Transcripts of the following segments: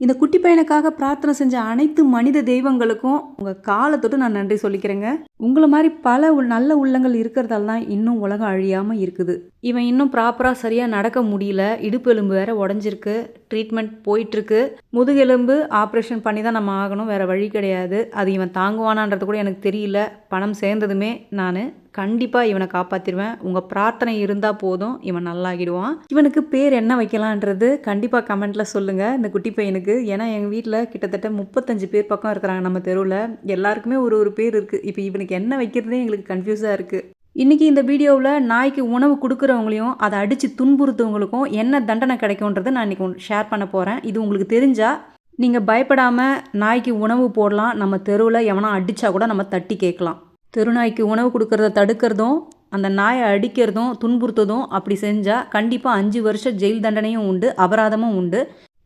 இந்த குட்டி பையனுக்காக பிரார்த்தனை செஞ்ச அனைத்து மனித தெய்வங்களுக்கும் உங்கள் காலை தொட்டு நான் நன்றி சொல்லிக்கிறேங்க. உங்களை மாதிரி பல உள்- நல்ல உள்ளங்கள் இருக்கிறதால தான் இன்னும் உலகம் அழியாமல் இருக்குது. இவன் இன்னும் ப்ராப்பராக சரியாக நடக்க முடியல. இடுப்பு எலும்பு வேற உடஞ்சிருக்கு. ட்ரீட்மெண்ட் போயிட்டுருக்கு. முதுகெலும்பு ஆப்ரேஷன் பண்ணி தான் நம்ம ஆகணும். வேற வழி கிடையாது. அது இவன் தாங்குவானான்றது கூட எனக்கு தெரியல. பணம் சேர்ந்ததுமே நான். கண்டிப்பாக இவனை காப்பாற்றிடுவேன் உங்கள் பிரார்த்தனை இருந்தால் போதும் இவன் நல்லாகிடுவான். இவனுக்கு பேர் என்ன வைக்கலான்றது கண்டிப்பாக கமெண்ட்டில் சொல்லுங்கள் இந்த குட்டி பையனுக்கு ஏன்னா எங்கள் வீட்டில் கிட்டத்தட்ட முப்பத்தஞ்சு பேர் பக்கம் இருக்கிறாங்க நம்ம தெருவில். எல்லாருக்குமே ஒரு ஒரு பேர் இருக்குது இப்போ இவனுக்கு என்ன வைக்கிறதே எங்களுக்கு கன்ஃபியூஸாக இருக்குது இன்றைக்கி இந்த வீடியோவில் நாய்க்கு உணவு கொடுக்குறவங்களையும் அதை அடித்து துன்புறுத்தவங்களுக்கும் என்ன தண்டனை கிடைக்கும்ன்றதை நான் இன்றைக்கி ஷேர் பண்ண போகிறேன் இது உங்களுக்கு தெரிஞ்சால் நீங்கள் பயப்படாமல் நாய்க்கு உணவு போடலாம். நம்ம தெருவில் எவனா அடித்தா கூட நம்ம தட்டி கேட்கலாம். தெருநாய்க்கு உணவு கொடுக்கறத தடுக்கிறதும் அந்த நாயை அடிக்கிறதும் துன்புறுத்ததும் அப்படி செஞ்சால் கண்டிப்பாக அஞ்சு வருஷம் ஜெயில் தண்டனையும் உண்டு அபராதமும் உண்டு.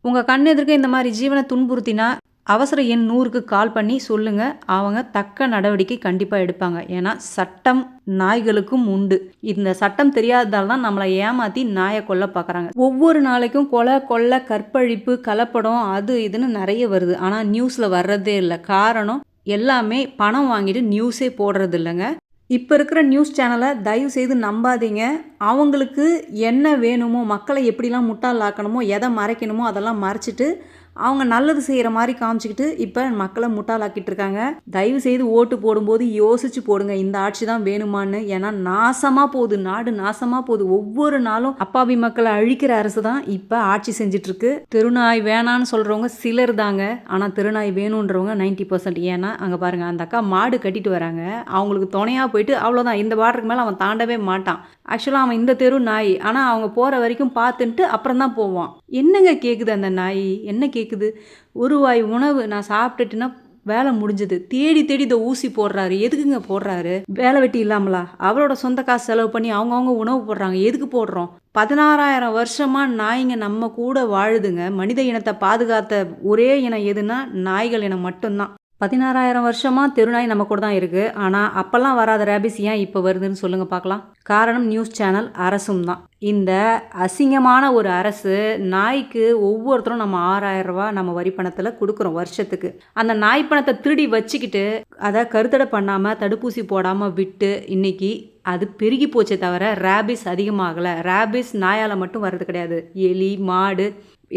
உங்கள் கண் எதிர்க்க இந்த மாதிரி ஜீவனை துன்புறுத்தினா அவசர எண் நூறுக்கு கால் பண்ணி சொல்லுங்கள் அவங்க தக்க நடவடிக்கை கண்டிப்பாக எடுப்பாங்க. ஏன்னா சட்டம் நாய்களுக்கும் உண்டு. இந்த சட்டம் தெரியாததால் தான் நம்மளை ஏமாற்றி நாயை கொல்ல பார்க்குறாங்க. ஒவ்வொரு நாளைக்கும் கொலை கொள்ளை கற்பழிப்பு கலப்படம் அது இதுன்னு நிறைய வருது. ஆனால் நியூஸில் வர்றதே இல்லை. காரணம் எல்லாமே பணம் வாங்கிட்டு நியூஸே போடுறது இல்லைங்க இப்போ இருக்கிற நியூஸ் சேனலை தயவு செய்து நம்பாதீங்க. அவங்களுக்கு என்ன வேணுமோ மக்களை எப்படிலாம் முட்டாளாக்கணுமோ எதை மறைக்கணுமோ அதெல்லாம் மறைச்சிட்டு அவங்க நல்லது செய்கிற மாதிரி காமிச்சிக்கிட்டு இப்போ மக்களை முட்டாளாக்கிட்டு இருக்காங்க தயவு செய்து ஓட்டு போடும்போது யோசிச்சு போடுங்க. இந்த ஆட்சி தான் வேணுமான்னு. ஏன்னா நாசமாக போகுது. நாடு நாசமாக போகுது. ஒவ்வொரு நாளும் அப்பாவி மக்களை அழிக்கிற அரசு தான் இப்போ ஆட்சி செஞ்சிட்ருக்கு திருநாய் வேணான்னு சொல்கிறவங்க சிலர் தாங்க. ஆனால் திருநாய் வேணுன்றவங்க நைன்டி பர்சன்ட். ஏன்னா அங்கே பாருங்கள் அந்த அக்கா மாடு கட்டிட்டு வராங்க. அவங்களுக்கு துணையாக போயிட்டு அவ்வளோதான் இந்த பார்டருக்கு மேலே அவன் தாண்டவே மாட்டான். ஆக்சுவலாக அவன் இந்த தெரு நாய். ஆனால் அவங்க போகிற வரைக்கும் பார்த்துன்ட்டு அப்புறம் தான் போவான். என்னங்க கேட்குது அந்த நாய்? என்ன கேட்குது ஒரு வாய் உணவு நான் சாப்பிட்டுட்டுன்னா வேலை முடிஞ்சது. தேடி தேடி இதை ஊசி போடுறாரு. எதுக்குங்க போடுறாரு? வேலை வெட்டி இல்லாமலா? அவரோட சொந்த காசு செலவு பண்ணி அவங்கவுங்க உணவு போடுறாங்க. எதுக்கு போடுறோம்? பதினாறாயிரம் வருஷமா நாய்ங்க நம்ம கூட வாழுதுங்க. மனித இனத்தை பாதுகாத்த ஒரே இனம் எதுனா நாய்கள் இனம் மட்டும்தான். பதினாறாயிரம் வருஷமா தெருநாய் நம்ம கூட தான் இருக்குது ஆனால் அப்போல்லாம் வராத ரேபிஸ் ஏன் இப்போ வருதுன்னு சொல்லுங்கள் பார்க்கலாம் காரணம் நியூஸ் சேனல் அரசும் தான். இந்த அசிங்கமான ஒரு அரசு நாய்க்கு ஒவ்வொருத்தரும் நம்ம ஆறாயிரம் ரூபா நம்ம வரி பணத்தில் கொடுக்குறோம் வருஷத்துக்கு. அந்த நாய் பணத்தை திருடி வச்சுக்கிட்டு அதை கருத்தடை பண்ணாமல் தடுப்பூசி போடாமல் விட்டு இன்னைக்கு அது பெருகி போச்சே தவிர ரேபிஸ் அதிகமாகலை. ரேபிஸ் நாயால் மட்டும் வர்றது கிடையாது. எலி மாடு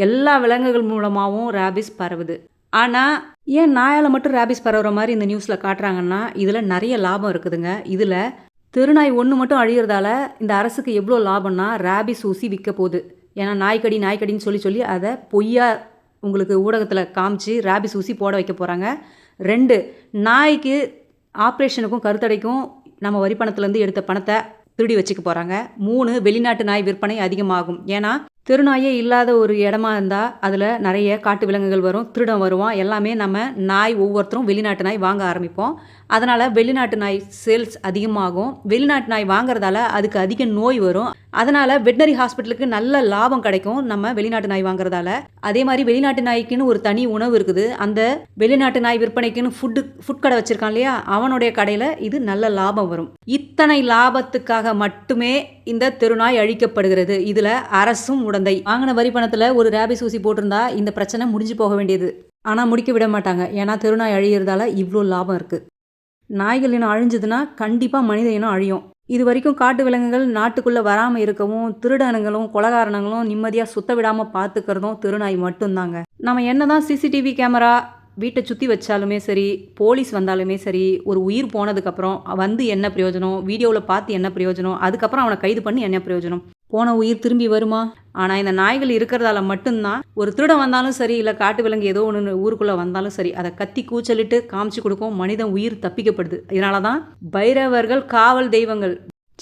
எல்லா விலங்குகள் மூலமாகவும் ரேபிஸ் பரவுது. ஆனால் ஏன் நாயால் மட்டும் ரேபிஸ் பரவுற மாதிரி இந்த நியூஸில் காட்டுறாங்கன்னா இதில் நிறைய லாபம் இருக்குதுங்க. இதில் தெருநாய் ஒன்று மட்டும் அழியிறதால இந்த அரசுக்கு எவ்வளோ லாபம்னா ரேபிஸ் ஊசி விற்க போகுது. ஏன்னா நாய்க்கடி நாய்க்கடின்னு சொல்லி சொல்லி அதை பொய்யா உங்களுக்கு ஊடகத்தில் காமிச்சு ரேபிஸ் ஊசி போட வைக்க போகிறாங்க ரெண்டு நாய்க்கு ஆப்ரேஷனுக்கும் கருத்தடைக்கும் நம்ம வரி பணத்துலேருந்து எடுத்த பணத்தை திருடி வச்சுக்க போகிறாங்க மூணு வெளிநாட்டு நாய் விற்பனை அதிகமாகும். ஏன்னா தெருநாயே இல்லாத ஒரு இடமா இருந்தால் அதில் நிறைய காட்டு விலங்குகள் வரும் திருடம் வருவான். எல்லாமே நம்ம நாய் ஒவ்வொருத்தரும் வெளிநாட்டு நாய் வாங்க ஆரம்பிப்போம். அதனால் வெளிநாட்டு நாய் சேல்ஸ் அதிகமாகும். வெளிநாட்டு நாய் வாங்குறதால அதுக்கு அதிக நோய் வரும். அதனால் வெட்டினரி ஹாஸ்பிட்டலுக்கு நல்ல லாபம் கிடைக்கும் நம்ம வெளிநாட்டு நாய் வாங்குறதால. அதே மாதிரி வெளிநாட்டு நாய்க்குன்னு ஒரு தனி உணவு இருக்குது. அந்த வெளிநாட்டு நாய் விற்பனைக்குன்னு ஃபுட்டு ஃபுட் கடை வச்சுருக்கான் இல்லையா? அவனுடைய கடையில் இது நல்ல லாபம் வரும். இத்தனை லாபத்துக்காக மட்டுமே இந்த தெருநாய் அழிக்கப்படுகிறது. இதில் அரசும் குழந்தை. வாங்கின வரி பணத்தில் ஒரு ரேபிஸ் ஊசி போட்டிருந்தா இந்த பிரச்சனை முடிஞ்சு போக வேண்டியது. ஆனால் முடிக்க விட மாட்டாங்க. ஏன்னா தெருநாய் அழியிறதால இவ்வளோ லாபம் இருக்குது நாய்கள் இனம் அழிஞ்சதுன்னா கண்டிப்பாக மனித இனம் அழியும். இது வரைக்கும் காட்டு விலங்குகள் நாட்டுக்குள்ளே வராமல் இருக்கவும் திருடனுங்களும் கொலகாரணங்களும் நிம்மதியாக சுத்த விடாமல் பார்த்துக்கிறதும் திருநாய் மட்டும்தாங்க. நம்ம என்னதான் சிசிடிவி கேமரா வீட்டை சுற்றி வச்சாலுமே சரி போலீஸ் வந்தாலுமே சரி ஒரு உயிர் போனதுக்கப்புறம் வந்து என்ன பிரயோஜனம் வீடியோவில் பார்த்து என்ன பிரயோஜனம் அதுக்கப்புறம் அவனை கைது பண்ணி என்ன பிரயோஜனம்? போன உயிர் திரும்பி வருமா? ஆனால் இந்த நாய்கள் இருக்கிறதால மட்டும்தான் ஒரு திருடன் வந்தாலும் சரி இல்லை காட்டு விலங்கு ஏதோ ஒன்று ஊருக்குள்ளே வந்தாலும் சரி அதை கத்தி கூச்சலிட்டு காமிச்சு கொடுக்கும் மனிதன் உயிர் தப்பிக்கப்படுது. இதனால தான் பைரவர்கள் காவல் தெய்வங்கள்.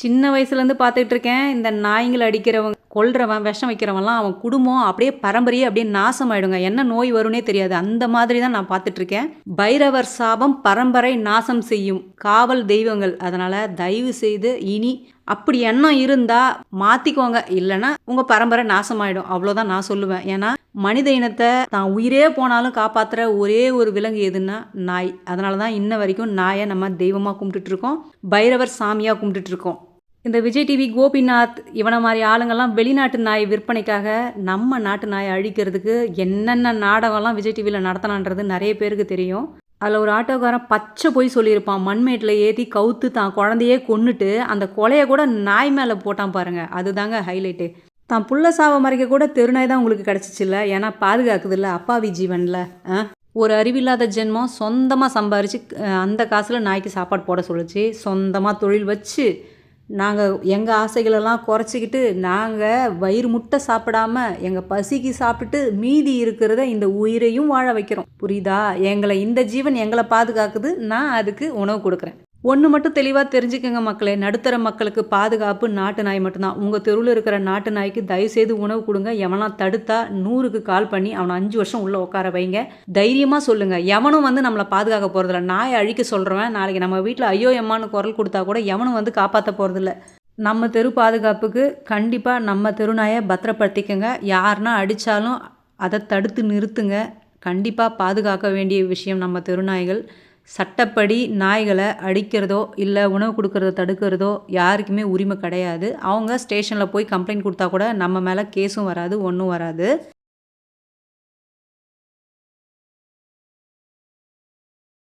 சின்ன வயசுலேருந்து பார்த்துட்டு இருக்கேன் இந்த நாய்ங்களை அடிக்கிறவங்க. கொல்றவன் விஷம் வைக்கிறவன்லாம் அவன் குடும்பம் அப்படியே பரம்பரையே அப்படியே நாசமாயிடுங்க. என்ன நோய் வரும்னே தெரியாது. அந்த மாதிரி தான் நான் பார்த்துட்டு இருக்கேன் பைரவர் சாபம் பரம்பரை நாசம் செய்யும் காவல் தெய்வங்கள். அதனால் தயவு செய்து இனி அப்படி எண்ணம் இருந்தால் மாற்றிக்கோங்க இல்லைன்னா உங்கள் பரம்பரை நாசமாயிடும். அவ்வளோதான் நான் சொல்லுவேன். ஏன்னா மனித இனத்தை தான் உயிரே போனாலும் காப்பாற்றுற ஒரே ஒரு விலங்கு எதுன்னா நாய். அதனால தான் இன்ன வரைக்கும் நாயை நம்ம தெய்வமாக கும்பிட்டுட்டு இருக்கோம் பைரவர் சாமியாக கும்பிட்டுட்டு இருக்கோம் இந்த விஜய் டிவி கோபிநாத் இவனை மாதிரி ஆளுங்கெல்லாம் வெளிநாட்டு நாய் விற்பனைக்காக நம்ம நாட்டு நாயை அழிக்கிறதுக்கு என்னென்ன நாடகம்லாம் விஜய் டிவியில் நடத்தினான்றது நிறைய பேருக்கு தெரியும். அதில் ஒரு ஆட்டோக்காரன் பச்சை போய் சொல்லியிருப்பான். மண்மேட்டில் ஏற்றி கவுத்து தான் குழந்தையே கொன்னுட்டு அந்த கொலையை கூட நாய் மேலே போட்டான் பாருங்கள் அதுதாங்க ஹைலைட்டு தான் புள்ள சாவை மறைக்க கூட தெருநாய் தான் உங்களுக்கு கிடச்சிச்சில்ல ஏன்னா பாதுகாக்குதுல்ல அப்பாவி ஜீவனில். ஆ? ஒரு அறிவில்லாத ஜென்மம் சொந்தமாக சம்பாரித்து அந்த காசில் நாய்க்கு சாப்பாடு போட சொல்லுச்சு. சொந்தமாக தொழில் வச்சு நாங்கள் எங்கள் ஆசைகளெல்லாம் குறைச்சிக்கிட்டு நாங்கள் வயிறு முட்டை சாப்பிடாம எங்கள் பசிக்கு சாப்பிட்டுட்டு மீதி இருக்கிறத இந்த உயிரையும் வாழ வைக்கிறோம். புரியுதா? எங்களை இந்த ஜீவன் எங்களை பாதுகாக்குது. நான் அதுக்கு உணவு கொடுக்குறேன். ஒன்று மட்டும் தெளிவாக தெரிஞ்சுக்கங்க மக்களே. நடுத்தர மக்களுக்கு பாதுகாப்பு நாட்டு நாய் மட்டும்தான். உங்கள் தெருவில் இருக்கிற நாட்டு நாய்க்கு தயவுசெய்து உணவு கொடுங்க. எவனா தடுத்தா நூறுக்கு கால் பண்ணி அவனை அஞ்சு வருஷம் உள்ளே உட்கார வைங்க. தைரியமாக சொல்லுங்கள் எவனும் வந்து நம்மளை பாதுகாக்க போகிறதில்ல நாயை அழிக்க சொல்கிறவன் நாளைக்கு நம்ம வீட்டில் ஐயோ எம்மான்னு குரல் கொடுத்தா கூட எவனும் வந்து காப்பாற்ற போகிறதில்ல நம்ம தெரு பாதுகாப்புக்கு கண்டிப்பாக நம்ம தெருநாயை பத்திரப்படுத்திக்கங்க. யாருன்னா அடித்தாலும் அதை தடுத்து நிறுத்துங்க. கண்டிப்பாக பாதுகாக்க வேண்டிய விஷயம் நம்ம தெருநாய்கள் சட்டப்படி நாய்களை அடிக்கிறதோ இல்லை உணவு கொடுக்கறத தடுக்கிறதோ யாருக்குமே உரிமை கிடையாது. அவங்க ஸ்டேஷனில் போய் கம்ப்ளைண்ட் கொடுத்தா கூட நம்ம மேலே கேஸும் வராது ஒன்றும் வராது.